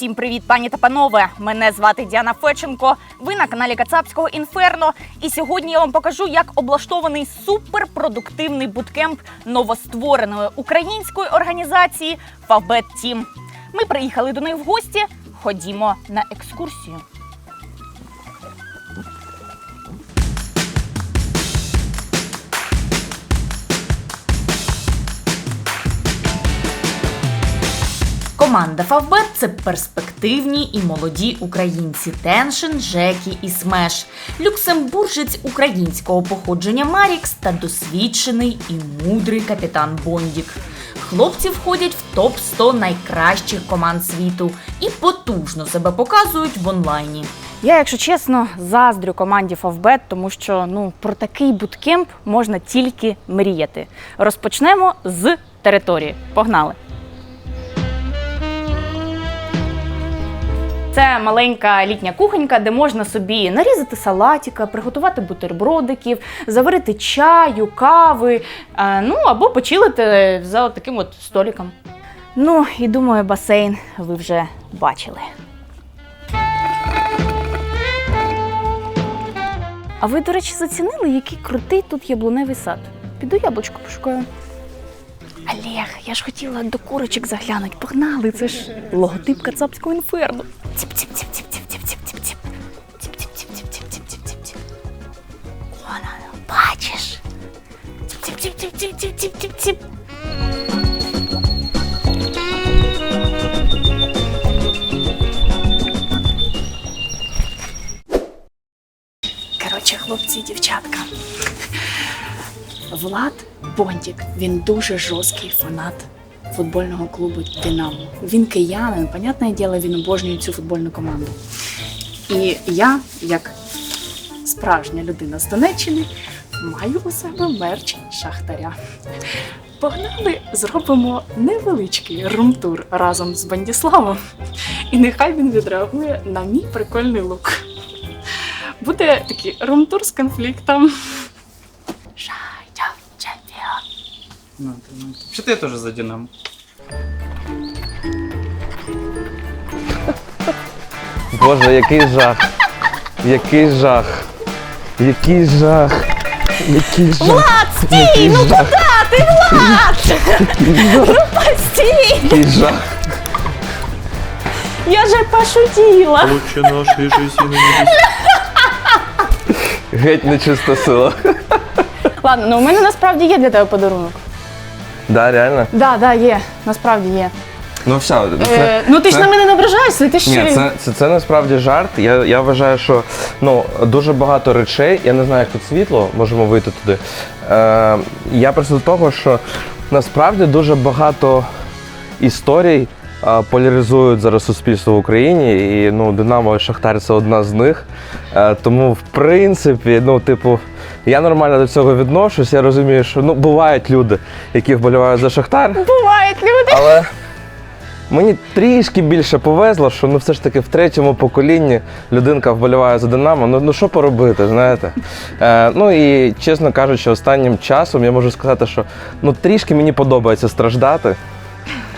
Усім привіт, пані та панове! Мене звати Діана Феченко. Ви на каналі Кацапського Інферно. І сьогодні я вам покажу, як облаштований суперпродуктивний буткемп новоствореної української організації Фавбет Тім. Ми приїхали до них в гості. Ходімо на екскурсію. Команда Фавбет це перспективні і молоді українці Теншин, Жекі і Смеш, люксембуржець українського походження Марікс та досвідчений і мудрий капітан Бондік. Хлопці входять в топ 100 найкращих команд світу і потужно себе показують в онлайні. Я, якщо чесно, заздрю команді Фавбет, тому що ну про такий буткемп можна тільки мріяти. Розпочнемо з території. Погнали! Це маленька літня кухонька, де можна собі нарізати салатика, приготувати бутербродиків, заварити чаю, кави, е, ну або почилити за таким от столиком. Ну і думаю, басейн ви вже бачили. А ви, до речі, зацінили, який крутий тут яблуневий сад? Піду яблучко пошукаю. Олег, я ж хотіла до курочок заглянути. Погнали, це ж логотип кацапського інферно. Тіп-тіп-тіп-тіп-тіп-тіп-тіп-тіп. Тіп-тіп-тіп-тіп-тіп-тіп-тіп. Вона, бачиш? Тіп-тіп-тіп-тіп-тіп-тіп-тіп. Коротше, хлопці і дівчатка. Влад Бондік, він дуже жорсткий фанат футбольного клубу Динамо. Він киянин, понятне діло, він обожнює цю футбольну команду. І я, як справжня людина з Донеччини, маю у себе мерч шахтаря. Погнали, зробимо невеличкий румтур разом з Бандіславом. І нехай він відреагує на мій прикольний лук. Буде такий румтур з конфліктом. Ну, ти, ну. Що ти теж за Динамо? Боже, який жах. Який жах. Який жах. Який жах. Влад, стій! Який Ну жах. куди ти, Влад? Який жах. Стій! Який жах. Я же пошутила. Лучше нашей жизни не Геть нечиста сила. Ладно, ну у мене насправді є для тебе подарунок. Да, реально? Да, да, є. Насправді є. Ну все, це, Е, ну ти ж це- на мене не ображаєшся, ти ж. Ні, це, це, це насправді жарт. Я, я вважаю, що ну, дуже багато речей, я не знаю, як тут світло, можемо вийти туди. Е, я просто до того, що насправді дуже багато історій е, поляризують зараз суспільство в Україні, і ну, Динамо і Шахтар це одна з них. Е, тому, в принципі, ну, типу, я нормально до цього відношусь. Я розумію, що ну, бувають люди, які вболівають за Шахтар. Бувають люди. Але мені трішки більше повезло, що ну все ж таки в третьому поколінні людинка вболіває за Динамо. Ну, ну що поробити, знаєте? Е, ну і чесно кажучи, останнім часом я можу сказати, що ну трішки мені подобається страждати.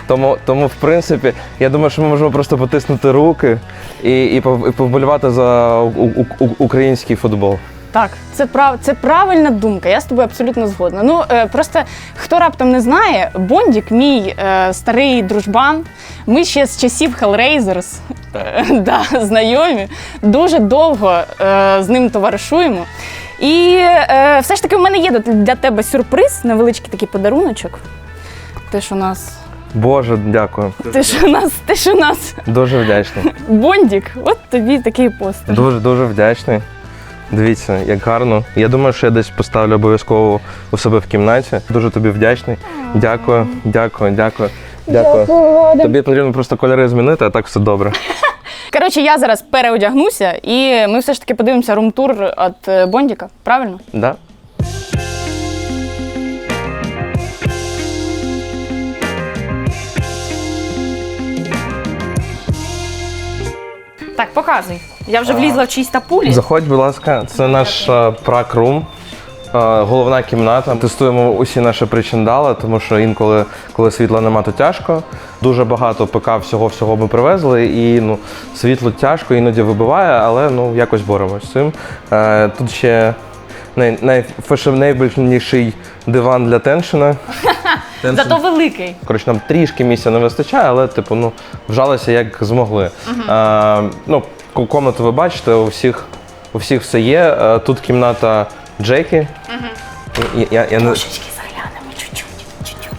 Тому, тому, в принципі, я думаю, що ми можемо просто потиснути руки і, і, і повболівати за у, у, у- український футбол. Так, це прав це правильна думка. Я з тобою абсолютно згодна. Ну е, просто хто раптом не знає, Бондік, мій е, старий дружбан. Ми ще з часів Hellraisers е, да, знайомі. Дуже довго е, з ним товаришуємо. І е, все ж таки в мене є для- тебе сюрприз, невеличкий такий подаруночок. Ти ж у нас. Боже, дякую. Ти ж у нас, ти ж у нас Дуже вдячний. Бондік, от тобі такий постер. Дуже дуже вдячний. Дивіться, як гарно. Я думаю, що я десь поставлю обов'язково у себе в кімнаті. Дуже тобі вдячний. Дякую, дякую, дякую. Дякую. Тобі потрібно просто кольори змінити, а так все добре. Коротше, я зараз переодягнуся, і ми все ж таки подивимося румтур від е, Бондіка. Правильно? Да? Так, показуй. Я вже влізла в чиїсь тапулі. Заходь, будь ласка, це наш е, прак-рум. головна кімната. Тестуємо усі наші причиндали, тому що інколи, коли світла нема, то тяжко. Дуже багато ПК всього всього ми привезли, і ну, світло тяжко, іноді вибиває, але ну, якось боремось з цим. Е, тут ще най, диван для теншена. Зато великий. Коротше, нам трішки місця не вистачає, але типу, ну, вжалися як змогли. Е, ну, ку- комнату ви бачите, у всіх, у всіх все є. Е, тут кімната Джекі. Я, я, я не... Трошечки заглянемо, чуть-чуть. чуть-чуть.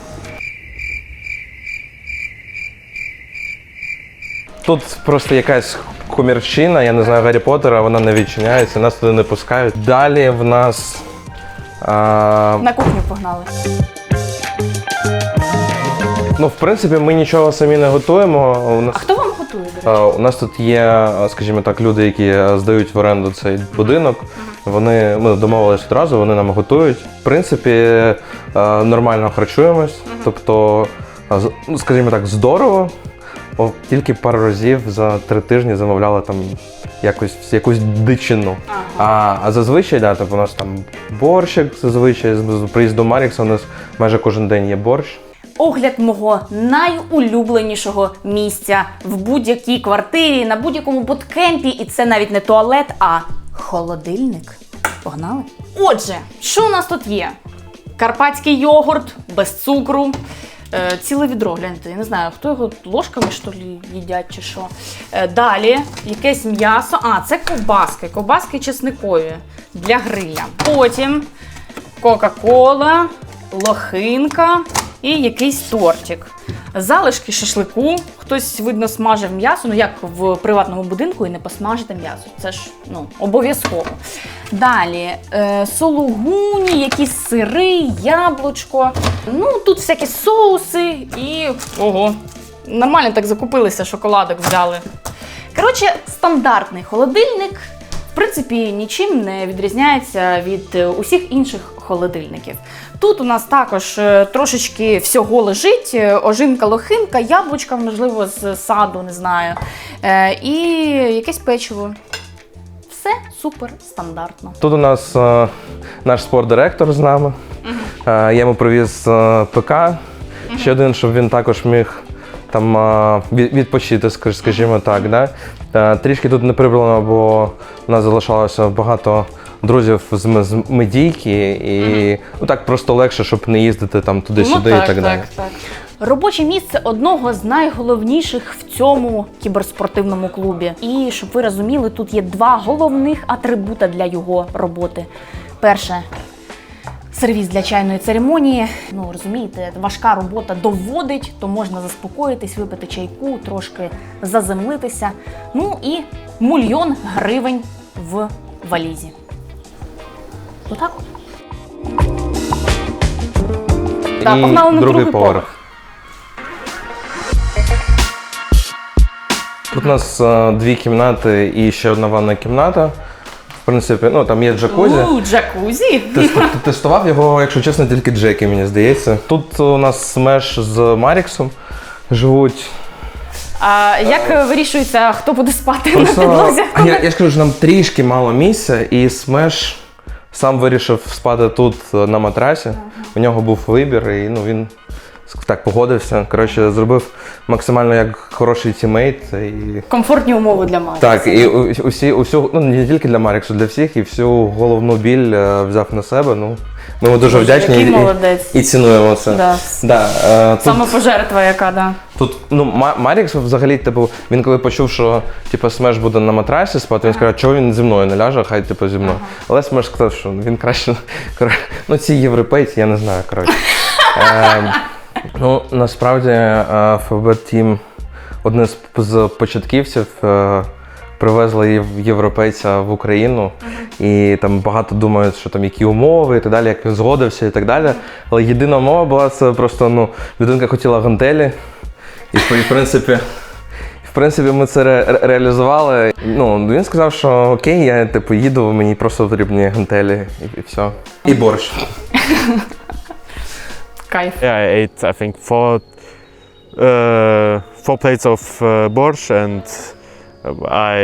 Тут просто якась комірчина, я не знаю Гаррі Поттера, вона не відчиняється, нас туди не пускають. Далі в нас. е, На кухню погнали. Ну, в принципі, ми нічого самі не готуємо. У нас А хто вам готує? до Е, речі? У нас тут є, е, скажімо так, люди, які е, здають в оренду цей будинок. Вони ми домовились одразу, вони нам готують. В принципі, е, нормально харчуємось. Тобто, е, з- ну, скажімо так, здорово. О, Тільки пару разів за три тижні замовляли там якось якусь дичину. А, а зазвичай, да, тобто у нас там борщик, зазвичай з з приїздом Марікса у нас майже кожен день є борщ. Огляд мого найулюбленішого місця в будь-якій квартирі, на будь-якому буткемпі, і це навіть не туалет, а холодильник. Погнали? Отже, що у нас тут є? Карпатський йогурт без цукру. Е, ціле відро, гляньте, я не знаю, хто його ложками що ли, їдять чи що. Е, далі якесь м'ясо. А, це ковбаски. Ковбаски чесникові для гриля. Потім Кока-Кола, лохинка і якийсь тортик. Залишки шашлику. Хтось, видно, смажив м'ясо. Ну як в приватному будинку і не посмажити м'ясо. Це ж ну, обов'язково. Далі е, сологуні, якісь сири, яблучко. Ну, тут всякі соуси і. Ого. Нормально так закупилися, шоколадок взяли. Коротше, стандартний холодильник. В принципі, нічим не відрізняється від е, усіх інших холодильників. Тут у нас також е, трошечки всього лежить: е, ожинка, лохинка, яблучка, можливо, з саду, не знаю, і якесь печиво. Все супер стандартно. Тут у нас е, наш спортдиректор з нами. Е, я йому привіз е, ПК. Ще один, щоб він також міг там е, від- відпочити, скаж- скажімо так. Да? Е, трішки тут не прибрано, бо у нас залишалося багато друзів з, медійки, і ну, так просто легше, щоб не їздити там туди-сюди і так, далі. так. Робоче місце одного з найголовніших в цьому кіберспортивному клубі. І щоб ви розуміли, тут є два головних атрибута для його роботи. Перше. Сервіс для чайної церемонії. Ну розумієте, важка робота доводить, то можна заспокоїтись, випити чайку, трошки заземлитися. Ну і мільйон гривень в валізі. Отак. от. Так, погнали на другий другий поверх. поверх. Тут у нас е, дві кімнати і ще одна ванна кімната. В принципі, ну там є джакузі. У, джакузі. Тест- Тестував його, якщо чесно, тільки Джекі, мені здається. Тут у нас смеш з Маріксом живуть. А як вирішується, хто буде спати на підлозі? а я, я ж кажу, що нам трішки мало місця, і смеш сам вирішив спати тут е, на матрасі. У нього був вибір, і ну він так погодився. Коротше, зробив максимально як хороший тімейт. І... Комфортні умови для Марі. Так, і усі, усю, ну не тільки для Маріксу, для всіх, і всю головну біль е, взяв на себе. Ну, ми йому дуже вдячні і, молодець. і цінуємо це. Да. Да, е, тут, Самопожертва яка, да. тут ну, Марікс взагалі, типу, він коли почув, що типу, Смеш буде на матрасі спати, він сказав, чого він зі мною не ляже, хай типу, зі мною. Але Смеш сказав, що він краще. Ну, ці європейці, я не знаю, коротше. Е, ну, насправді, е, ФБ Тім один з, початківців. е, Привезли європейця в Україну, і там багато думають, що там які умови і так далі, як він згодився і так далі. Але єдина умова була це просто ну, людинка хотіла гантелі. І в принципі, в принципі, ми це ре- реалізували. Ну, він сказав, що окей, я типу їду, мені просто потрібні гантелі і, і все. І борщ. Кайф. Yeah, I ate, I think, four, uh, four plates of uh, borscht and I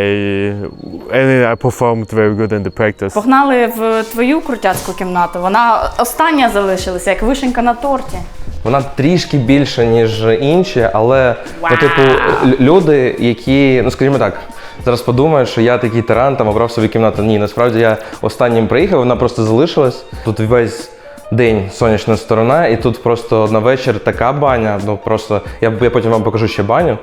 and I performed very good in the practice. Погнали в твою крутяцьку кімнату. Вона остання залишилася, як вишенька на торті. Вона трішки більша, ніж інші, але ну, типу, люди, які, ну скажімо так, зараз подумають, що я такий тиран, там обрав собі кімнату. Ні, насправді я останнім приїхав, вона просто залишилась. Тут весь день сонячна сторона, і тут просто на вечір така баня. Ну просто я, я потім вам покажу ще баню.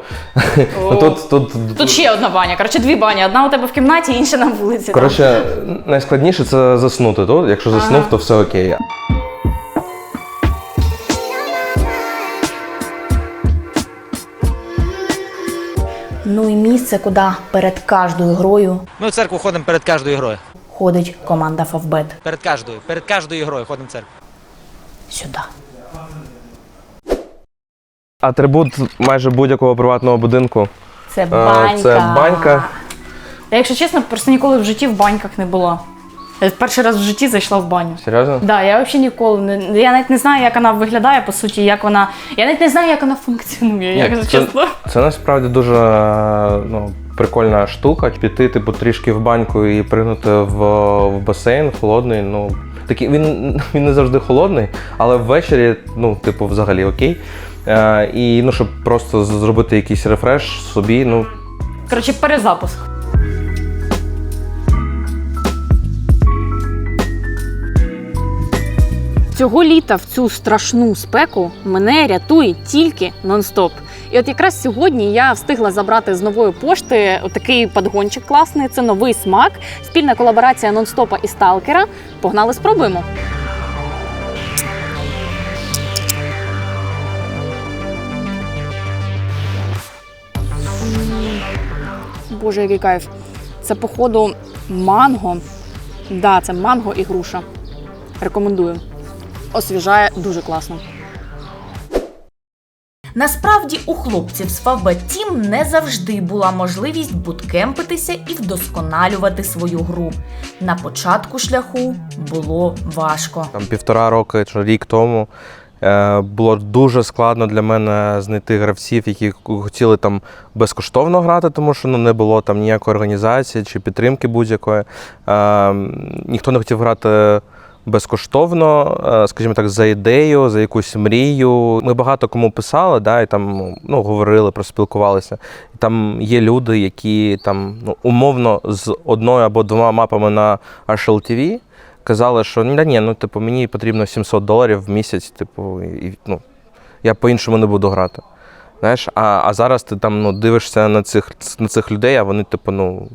Ну, тут, тут, Тут ще одна баня. Коротше, дві бані. Одна у тебе в кімнаті, інша на вулиці. Коротше, найскладніше це заснути тут. Якщо заснув, то все окей. Ну і місце, куди перед кожною грою Ми в церкву ходимо перед кожною грою. Ходить команда Фавбет. Перед кожною. Перед кожною грою ходимо в церкву. Сюди. Атрибут майже будь-якого приватного будинку. Це банька. це банька. Та якщо чесно, просто ніколи в житті в баньках не була. Я перший раз в житті зайшла в баню. Серйозно? Да, я взагалі ніколи не. Я навіть не знаю, як вона виглядає, по суті, як вона. Я навіть не знаю, як вона функціонує, Ні, якщо це, чесно. це насправді дуже ну, прикольна штука. Піти, типу, трішки в баньку і пригнути в, в басейн холодний. Ну, такий, він, він не завжди холодний, але ввечері, ну, типу, взагалі окей. Е, і ну, щоб просто зробити якийсь рефреш собі, ну, Коротше, перезапуск. Цього літа в цю страшну спеку мене рятує тільки нон-стоп. І от якраз сьогодні я встигла забрати з нової пошти отакий подгончик класний. Це новий смак, спільна колаборація нон-стопа і сталкера. Погнали, спробуємо. Боже, який кайф. Це, походу, манго. Да, це манго і груша. Рекомендую. Освіжає дуже класно. Насправді у хлопців з Favbet не завжди була можливість буткемпитися і вдосконалювати свою гру. На початку шляху було важко. там півтора роки чи рік тому. е, Було дуже складно для мене знайти гравців, які хотіли там безкоштовно грати, тому що ну, не було там ніякої організації чи підтримки будь-якої. Е, Ніхто не хотів грати безкоштовно, е, скажімо так, за ідею, за якусь мрію. Ми багато кому писали, да, і там ну, говорили, проспілкувалися. Там є люди, які там ну, умовно з одною або двома мапами на HLTV казали, що ні, ні, ну типу, мені потрібно 700 доларів в місяць, типу, і ну, я по-іншому не буду грати. Знаєш, а, а зараз ти там ну, дивишся на цих, на цих людей, а вони, типу, ну,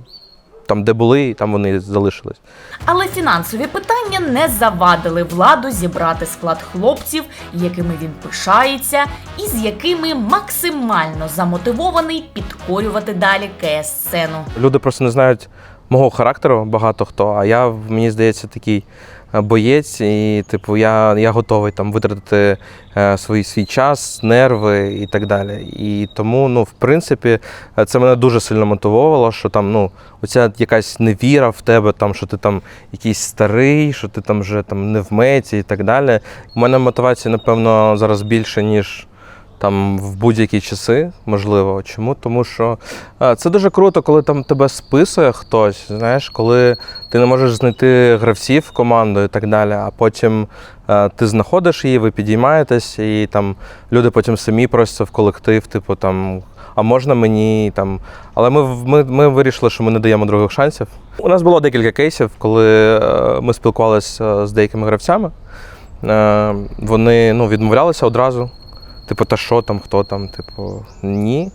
там, де були, там вони залишились. Але фінансові питання не завадили владу зібрати склад хлопців, якими він пишається, і з якими максимально замотивований підкорювати далі КС-сцену. Люди просто не знають мого характеру, багато хто, а я, мені здається, такий боєць, і типу, я, я готовий там витратити е, свій, свій час, нерви і так далі. І тому, ну, в принципі, е, це мене дуже сильно мотивувало, що там, ну, оця якась невіра в тебе, там, що ти там якийсь старий, що ти там вже там не в і так далі. У мене мотивація, напевно, зараз більше, ніж там в будь-які часи, можливо. Чому? Тому що е, це дуже круто, коли там тебе списує хтось, знаєш, коли ти не можеш знайти гравців команду і так далі, а потім е, ти знаходиш її, ви підіймаєтесь, і там люди потім самі просяться в колектив, типу там. А можна мені там. Але ми, ми, ми вирішили, що ми не даємо других шансів. У нас було декілька кейсів, коли е, ми спілкувалися з деякими гравцями. Вони ну, відмовлялися одразу. Типу, та що там, хто там, типу, ні.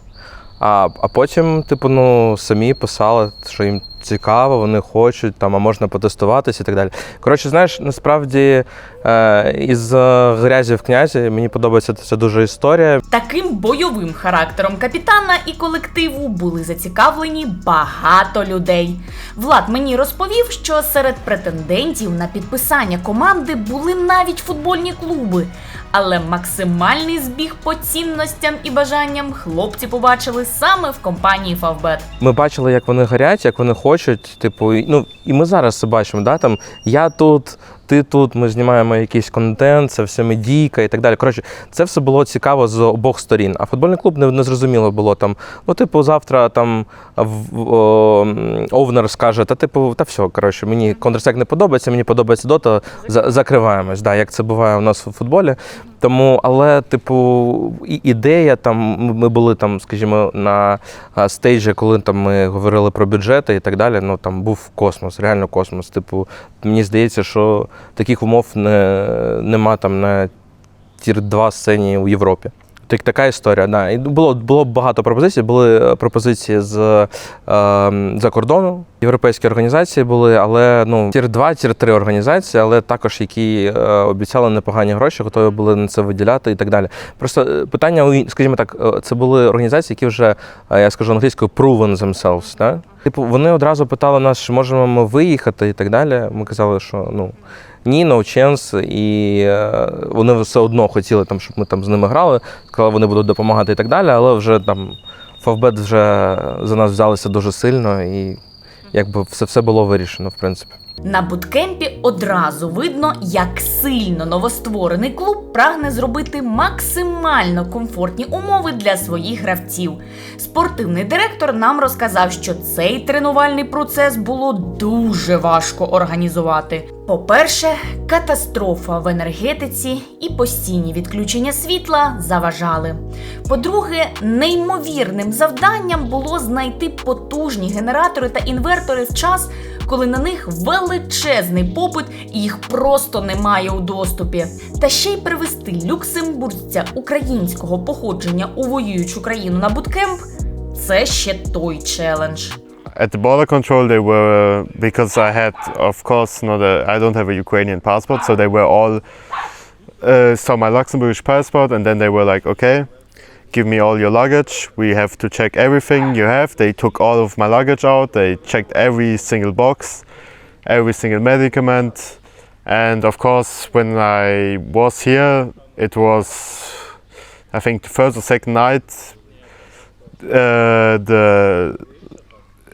А, а потім, типу, ну, самі писали, що їм цікаво, вони хочуть, там, а можна потестуватися і так далі. Коротше, знаєш, насправді е, із е, грязі в князі мені подобається ця дуже історія. Таким бойовим характером капітана і колективу були зацікавлені багато людей. Влад мені розповів, що серед претендентів на підписання команди були навіть футбольні клуби. Але максимальний збіг по цінностям і бажанням хлопці побачили саме в компанії Favbet. Ми бачили, як вони горять, як вони хочуть. Типу, і- ну і ми зараз це бачимо. Да? Там, я тут ти тут, ми знімаємо якийсь контент, це все медійка і так далі. Коротше, це все було цікаво з обох сторін. А футбольний клуб не, не зрозуміло було там. Ну, типу, завтра там в- о, Овнер скаже, та типу, та все, коротше, мені Counter-Strike не подобається, мені подобається Dota, за, закриваємось, да, як це буває у нас у футболі. Тому, але, типу, і ідея там, ми були там, скажімо, на стейджі, коли там ми говорили про бюджети і так далі. Ну там був космос, реально космос. Типу, мені здається, що таких умов не, нема там на тір 2 сцені у Європі. Так, така історія, да. І було, було багато пропозицій. Були е, пропозиції з е, за кордону. Європейські організації були, але ну тір 2 тір 3 організації, але також які е, обіцяли непогані гроші, готові були на це виділяти і так далі. Просто е, питання, скажімо так, е, це були організації, які вже, я скажу англійською, proven themselves. Да? Типу, вони одразу питали нас, чи можемо ми виїхати і так далі. Ми казали, що ну ні, no chance. І е, вони все одно хотіли, там, щоб ми там з ними грали, сказали, вони будуть допомагати і так далі, але вже там Фавбет вже за нас взялися дуже сильно і якби все було вирішено, в принципі. На буткемпі одразу видно, як сильно новостворений клуб прагне зробити максимально комфортні умови для своїх гравців. Спортивний директор нам розказав, що цей тренувальний процес було дуже важко організувати. По-перше, катастрофа в енергетиці і постійні відключення світла заважали. По-друге, неймовірним завданням було знайти потужні генератори та інвертори в час, коли на них величезний попит і їх просто немає у доступі. Та ще й привезти люксембуржця українського походження у воюючу країну на буткемп це ще той челендж. At the border control, they were because I had, of course, not a, I don't have a Ukrainian passport, so they were all uh, saw my Luxembourgish passport, and then they were like, okay, give me all your luggage. We have to check everything you have. They took all of my luggage out. They checked every single box, every single medicament, and of course, when I was here, it was, I think, the first or second night. Uh, the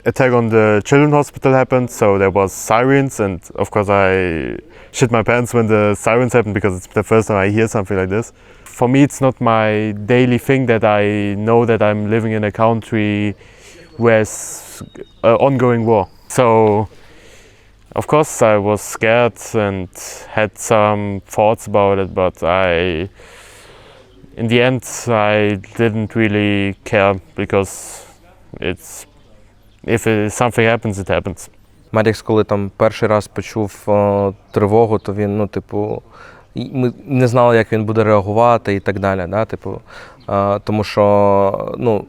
attack on the children's hospital happened, so there was sirens, and of course I shit my pants when the sirens happened because it's the first time I hear something like this For me, it's not my daily thing that I know that I'm living in a country where it's an ongoing war. So, of course, I was scared and had some thoughts about it, but I, in the end, I didn't really care because it's if it, something happens, it happens. Марікс, коли там перший раз почув е, тривогу, то він, ну, типу, і ми не знали, як він буде реагувати і так далі. Да? Типу, е, тому що, ну,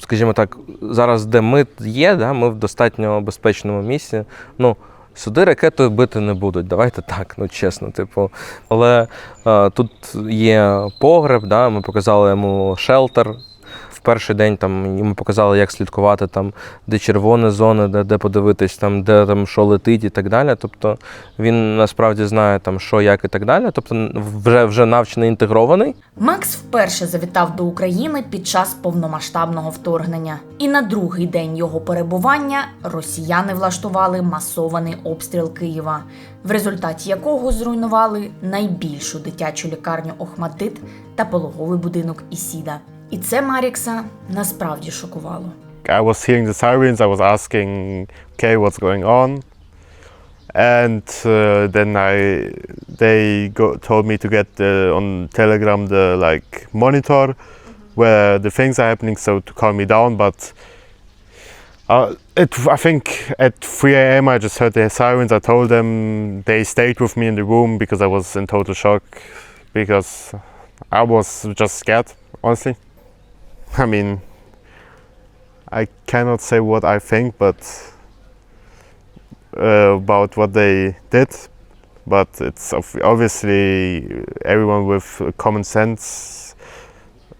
скажімо так, зараз, де ми є, да, ми в достатньо безпечному місці. Ну, Сюди ракетою бити не будуть, давайте так, ну чесно. Типу. Але е, тут є погреб, да, ми показали йому шелтер. В перший день там йому показали, як слідкувати, там, де червоні зони, де, де подивитись, там, де там що летить і так далі. Тобто він насправді знає, там, що, як і так далі. Тобто вже, вже навчений інтегрований. Макс вперше завітав до України під час повномасштабного вторгнення. І на другий день його перебування росіяни влаштували масований обстріл Києва, в результаті якого зруйнували найбільшу дитячу лікарню Охмаддит та пологовий будинок Ісіда. І це Марікса насправді шокувало. I was hearing the sirens. I was asking, okay, what's going on? And uh, then I, they go, told me to get uh, on Telegram the like monitor where the things are happening, so to calm me down. But uh, it, I think at 3 a.m. I just heard the sirens. I told them they stayed with me in the room because I was in total shock because I was just scared, honestly. I mean, I cannot say what I think, but uh, about what they did. But it's obviously everyone with common sense,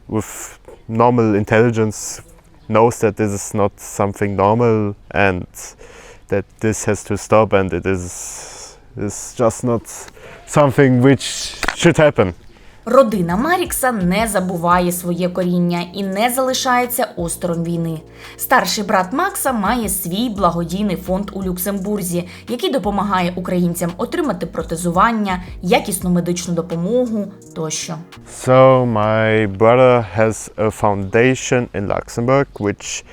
with normal intelligence, knows that this is not something normal and that this has to stop, and it is is just not something which should happen. Родина Марікса не забуває своє коріння і не залишається осторонь війни. Старший брат Макса має свій благодійний фонд у Люксембурзі, який допомагає українцям отримати протезування, якісну медичну допомогу тощо. So my brother has a foundation in Luxembourg which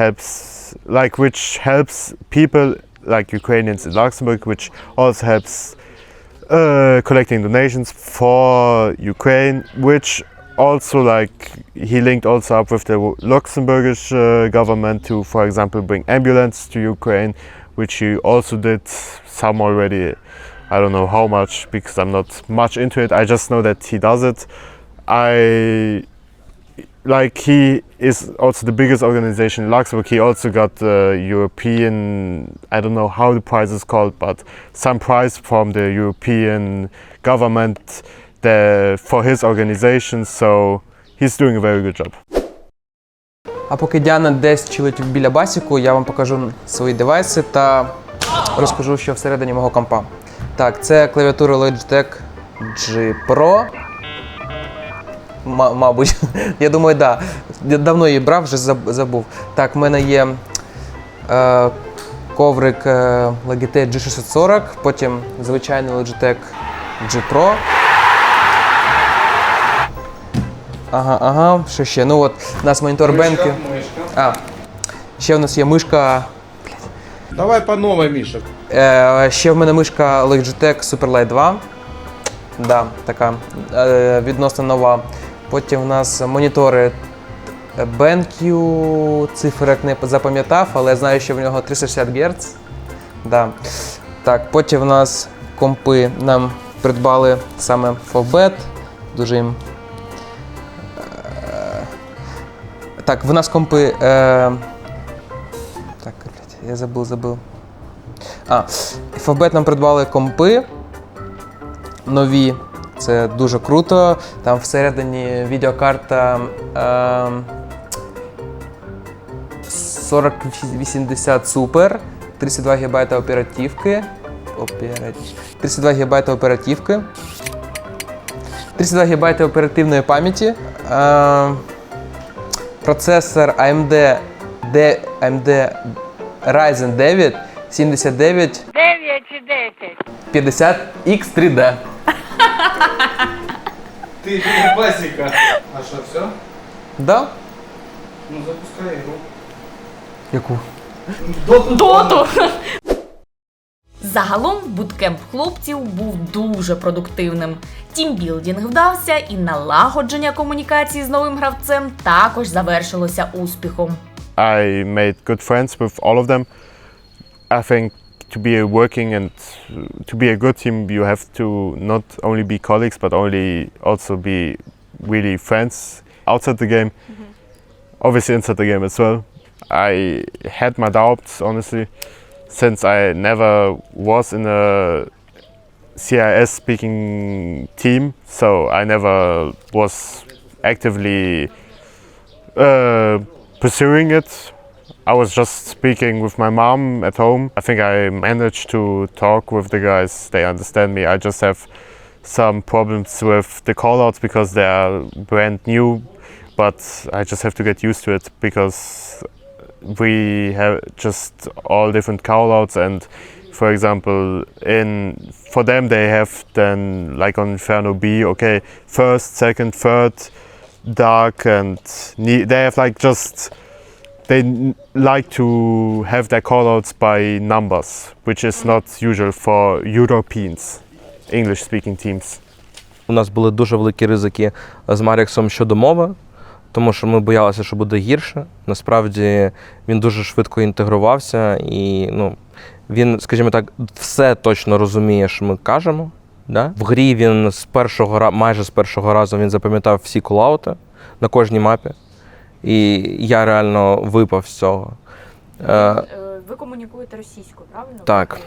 helps like which helps people like Ukrainians in Luxembourg which also helps uh, collecting donations for Ukraine which also like he linked also up with the Luxembourgish uh, government to for example bring ambulance to Ukraine which he also did some already I don't know how much because I'm not much into it. I just know that he does it. I like he is also the biggest organization in Luxembourg. He also got the European I don't know how the prize is called, but some prize from the European government the, for his organization. So he's doing a very good job. А поки Діана десь чилить біля басіку, я вам покажу свої девайси та розкажу, що всередині мого компа. Так, це клавіатура Logitech G Pro. Ма- мабуть, я думаю, так. Да. Давно її брав, вже забув. Так, в мене є е, коврик е, Logitech G640, потім звичайний Logitech G Pro. Ага, ага, що ще? Ну от, у нас монітор бенки. А, ще в нас є мишка. Давай по новой, Миша. Е, ще в мене мишка Logitech Superlight 2. Да, така е, відносно нова. Потім в нас монітори BenQ, цифрок не запам'ятав, але я знаю, що в нього 360 Гц. Да. Так, потім в нас компи нам придбали саме Fobet. Дуже їм. е, Так, в нас компи. Е, так, блядь, я забув, забув. А, Фабет нам придбали компи нові. Це дуже круто. Там всередині відеокарта е, 4080 Super, 32 ГБ оперативки. Оператив... 32 ГБ оперативки. 32 ГБ оперативної пам'яті. Е, процесор AMD, D, AMD Ryzen 9 79 9 чи 10? 50 X3D. Ты басика. А что, все? Да? Ну запускай игру. Яку? Доту! Загалом буткемп хлопців був дуже продуктивним. Тімбілдінг вдався, і налагодження комунікації з новим гравцем також завершилося успіхом. I made good friends with all of them. I think to be a working and to be a good team, you have to not only be colleagues but only also be really friends outside the game. Obviously inside the game as well. I had my doubts honestly, since I never was in a CIS speaking team, so I never was actively uh, pursuing it. I was just speaking with my mom at home. I think I managed to talk with the guys. They understand me. I just have some problems with the callouts because they are brand new, but I just have to get used to it because we have just all different callouts and for example in for them they have then like on Inferno B okay first second third dark and they have like just they like to have their callouts by numbers, which is not usual for Europeans, English speaking teams. У нас були дуже великі ризики з Маріксом щодо мови, тому що ми боялися, що буде гірше. Насправді він дуже швидко інтегрувався і ну, він, скажімо так, все точно розуміє, що ми кажемо. Да? В грі він з першого ра- майже з першого разу він запам'ятав всі колаути на кожній мапі. І я реально випав з цього. Е, Ви комунікуєте російською, правильно? Так.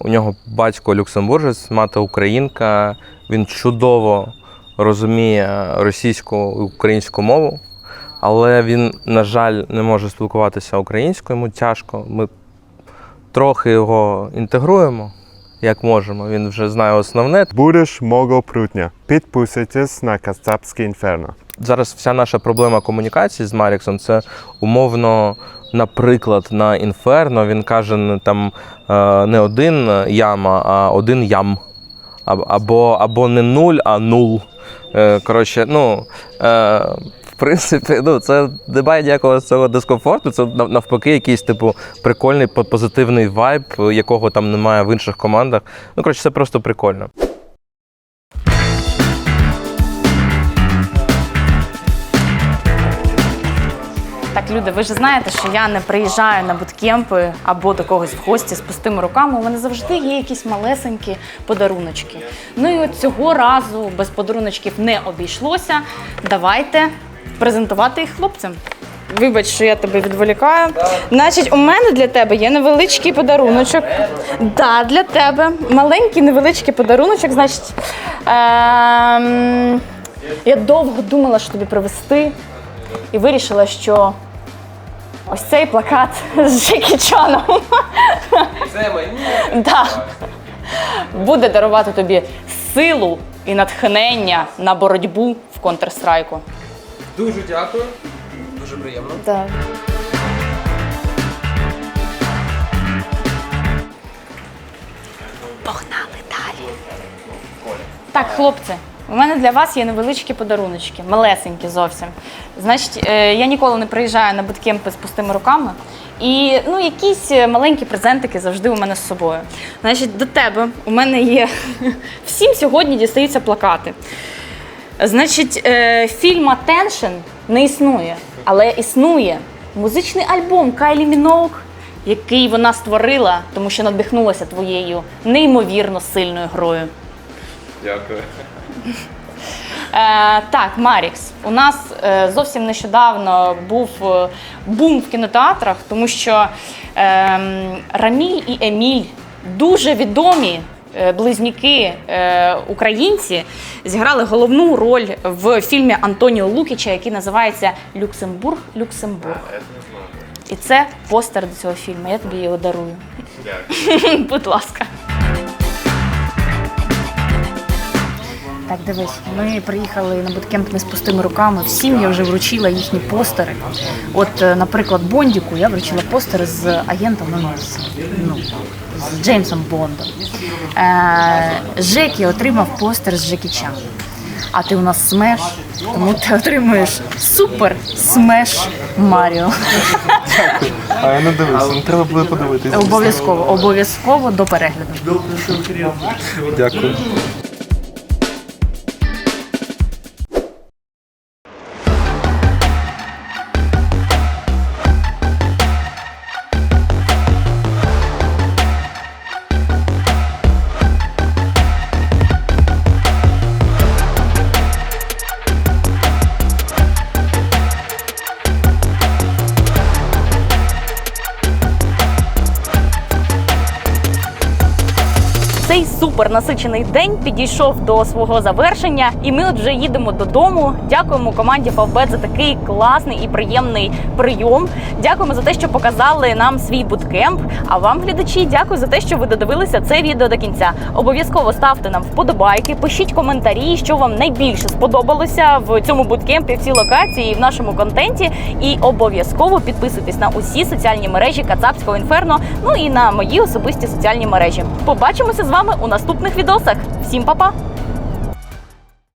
У нього батько люксембуржець, мати українка. Він чудово розуміє російську і українську мову, але він, на жаль, не може спілкуватися українською, йому тяжко. Ми трохи його інтегруємо, як можемо. Він вже знає основне. Будеш мого прутня. Підписуйтесь на Кацапське інферно. Зараз вся наша проблема комунікації з Маріксом це умовно, наприклад, на інферно він каже там е, не один яма, а один ям. Або, або не нуль, а нул. Е, Коротше, ну. Принципі, ну це немає ніякого цього дискомфорту. Це навпаки, якийсь типу прикольний по- позитивний вайб, якого там немає в інших командах. Ну коротше, це просто прикольно. Так, люди, ви ж знаєте, що я не приїжджаю на буткемпи або до когось в гості з пустими руками. У мене завжди є якісь малесенькі подаруночки. Ну і от цього разу без подаруночків не обійшлося. Давайте презентувати їх хлопцям. Вибач, що я тебе відволікаю. Значить, у мене для тебе є невеличкий подаруночок. Да, для тебе. Маленький невеличкий подаруночок. Значить, ем, я довго думала, що тобі привезти, і вирішила, що ось цей плакат з Джекі Чаном. Це мені. Да. Буде дарувати тобі силу і натхнення на боротьбу в Counter-Strike. Дуже дякую. Дуже приємно. Так. Погнали далі. Так, хлопці, у мене для вас є невеличкі подаруночки, малесенькі зовсім. Значить, е, я ніколи не приїжджаю на буткемпи з пустими руками. І ну, якісь е, маленькі презентики завжди у мене з собою. Значить, до тебе у мене є всім сьогодні дістаються плакати. Значить, е, фільм Attention не існує, але існує музичний альбом Кайлі Міноуг, який вона створила, тому що надихнулася твоєю неймовірно сильною грою. Дякую. Е, так, Марікс, у нас е, зовсім нещодавно був е, бум в кінотеатрах, тому що е, Раміль і Еміль дуже відомі. Е, Близнюки е, українці зіграли головну роль в фільмі Антоніо Лукіча, який називається Люксембург, Люксембург. І це постер до цього фільму. Я тобі його дарую. Будь ласка. Так, дивись, ми приїхали на буткемп не з пустими руками. Всім я вже вручила їхні постери. От, е, наприклад, Бондіку я вручила постери з агентом 007, ну, з Джеймсом Бондом. Е, Жекі отримав постер з Жекі Чан. А ти у нас смеш, тому ти отримуєш супер смеш Маріо. А я не дивився, не треба буде подивитися. Обов'язково, обов'язково до перегляду. Дякую. Цей супер насичений день підійшов до свого завершення, і ми от вже їдемо додому. Дякуємо команді Фавбет за такий класний і приємний прийом. Дякуємо за те, що показали нам свій буткемп. А вам, глядачі, дякую за те, що ви додивилися це відео до кінця. Обов'язково ставте нам вподобайки, пишіть коментарі, що вам найбільше сподобалося в цьому буткемпі, в цій локації в нашому контенті. І обов'язково підписуйтесь на усі соціальні мережі Кацапського інферно. Ну і на мої особисті соціальні мережі. Побачимося з вами у наступних відосах. Всім па-па!